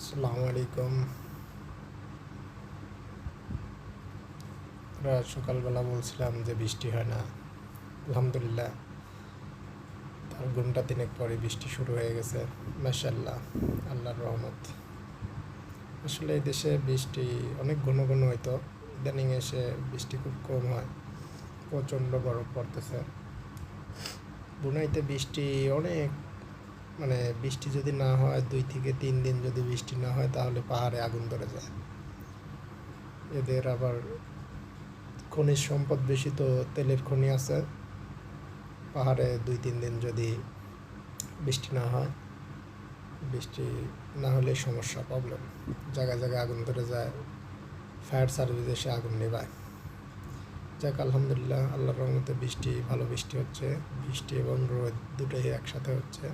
আসসালামু আলাইকুম। সকালবেলা বলছিলাম যে বৃষ্টি হয় না। আলহামদুলিল্লাহ। তার ঘণ্টা তিনেক পরে বৃষ্টি শুরু হয়ে গেছে। মাশাল্লাহ আল্লাহর রহমত। আসলে এই দেশে বৃষ্টি অনেক ঘন ঘন হয়তো ইদানিং এসে বৃষ্টি খুব কম হয়। প্রচণ্ড বরফ পড়তেছে। বুনাইতে বৃষ্টি অনেক মানে বৃষ্টি যদি না হয়, দুই থেকে তিন দিন যদি বৃষ্টি না হয়, তাহলে পাহাড়ে আগুন ধরে যায়। এদের আবার খনিজ সম্পদ বেশি তো তেলের খনি আছে। পাহাড়ে দুই তিন দিন যদি বৃষ্টি না হয়, বৃষ্টি না হলে সমস্যা প্রবলেম জায়গায় জায়গায় আগুন ধরে যায় ফায়ার সার্ভিস এসে আগুন নেবায় যাক, আলহামদুলিল্লাহ, আল্লাহর রহমতে বৃষ্টি, ভালো বৃষ্টি হচ্ছে। বৃষ্টি এবং রোদ দুটোই একসাথে হচ্ছে।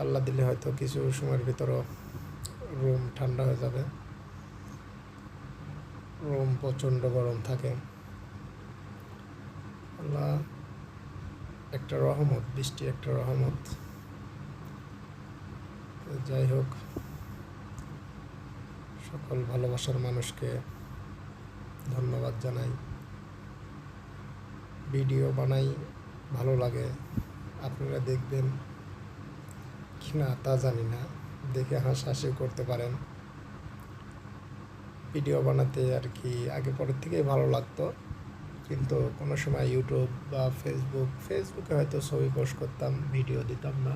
আল্লাহ দিলে হয়তো কিছু সময়ের ভিতরও রুম ঠান্ডা হয়ে যাবে। রুম প্রচণ্ড গরম থাকে। আল্লাহ একটা রহমত বৃষ্টি একটা রহমত। যাই হোক, সকল ভালোবাসার মানুষকে ধন্যবাদ জানাই। ভিডিও বানাই ভালো লাগে, আপনারা দেখবেন। না, তা জানি না। দেখে হাসাহাসি করতে পারেন। ভিডিও বানাতে আর কি আগে পরের থেকেই ভালো লাগতো। কিন্তু কোনো সময় ইউটিউব বা ফেসবুক ফেসবুকে হয়তো ছবি পোস্ট করতাম ভিডিও দিতাম না।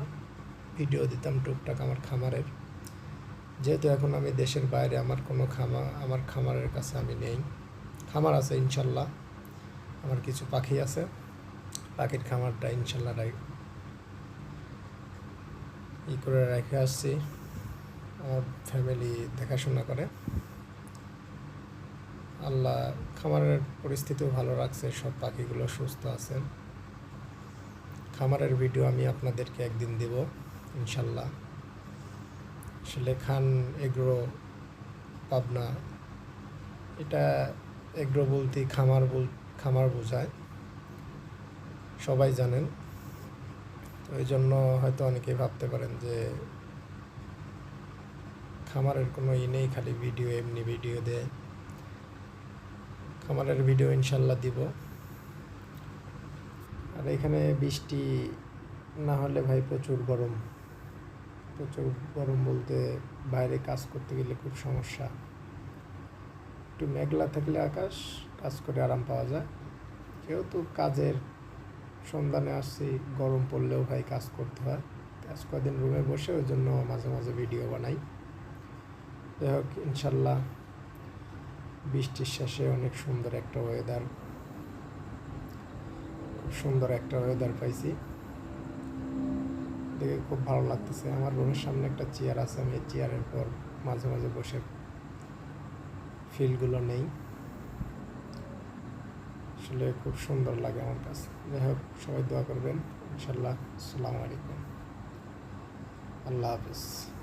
ভিডিও দিতাম টুকটাক আমার খামারের। যেহেতু এখন আমি দেশের বাইরে, আমার কোনো খামা, আমার খামারের কাছে আমি নেই। খামার আছে ইনশাল্লাহ। আমার কিছু পাখি আছে। পাখির খামারটা ইনশাল্লাহ ই করে রেখে আসছি। আমার ফ্যামিলি দেখাশোনা করে। আল্লাহ খামারের পরিস্থিতিও ভালো রাখছে, সব পাখিগুলো সুস্থ আছে খামারের ভিডিও আমি আপনাদেরকে একদিন দেব, ইনশাল্লাহ। আসলে খান, এগ্রো, পাবনা, এটা এগ্রো বলতে খামার বল, খামার বোঝায়। সবাই জানেন। এই জন্য হয়তো অনেকেই ভাবতে পারেন যে খামারের কোনো ই নেই, খালি ভিডিও, এমনি ভিডিও দেয়। খামারের ভিডিও ইনশাল্লাহ দিব। আর এখানে বৃষ্টি না হলে ভাই প্রচুর গরম। প্রচুর গরম বলতে বাইরে কাজ করতে গেলে খুব সমস্যা। একটু মেঘলা থাকলে আকাশ, কাজ করে আরাম পাওয়া যায়। যেহেতু কাজের সন্ধানে আসছি, গরম পড়লেও ভাই কাজ করতে হয়। কাজ কদিন রুমে বসে, ওই জন্য মাঝে মাঝে ভিডিও বানাই। যাই হোক, ইনশাল্লাহ বৃষ্টির শেষে অনেক সুন্দর একটা ওয়েদার খুব সুন্দর একটা ওয়েদার পাইছি। দেখে খুব ভালো লাগতেছে। আমার রুমের সামনে একটা চেয়ার আছে, আমি চেয়ারের পর মাঝে মাঝে বসে ফিলগুলো নেই। আসলে খুব সুন্দর লাগে আমার কাছে। যাই হোক, সবাই দোয়া করবেন। ইনশাল্লাহ আসসালামু আলাইকুম। আল্লাহ হাফিজ।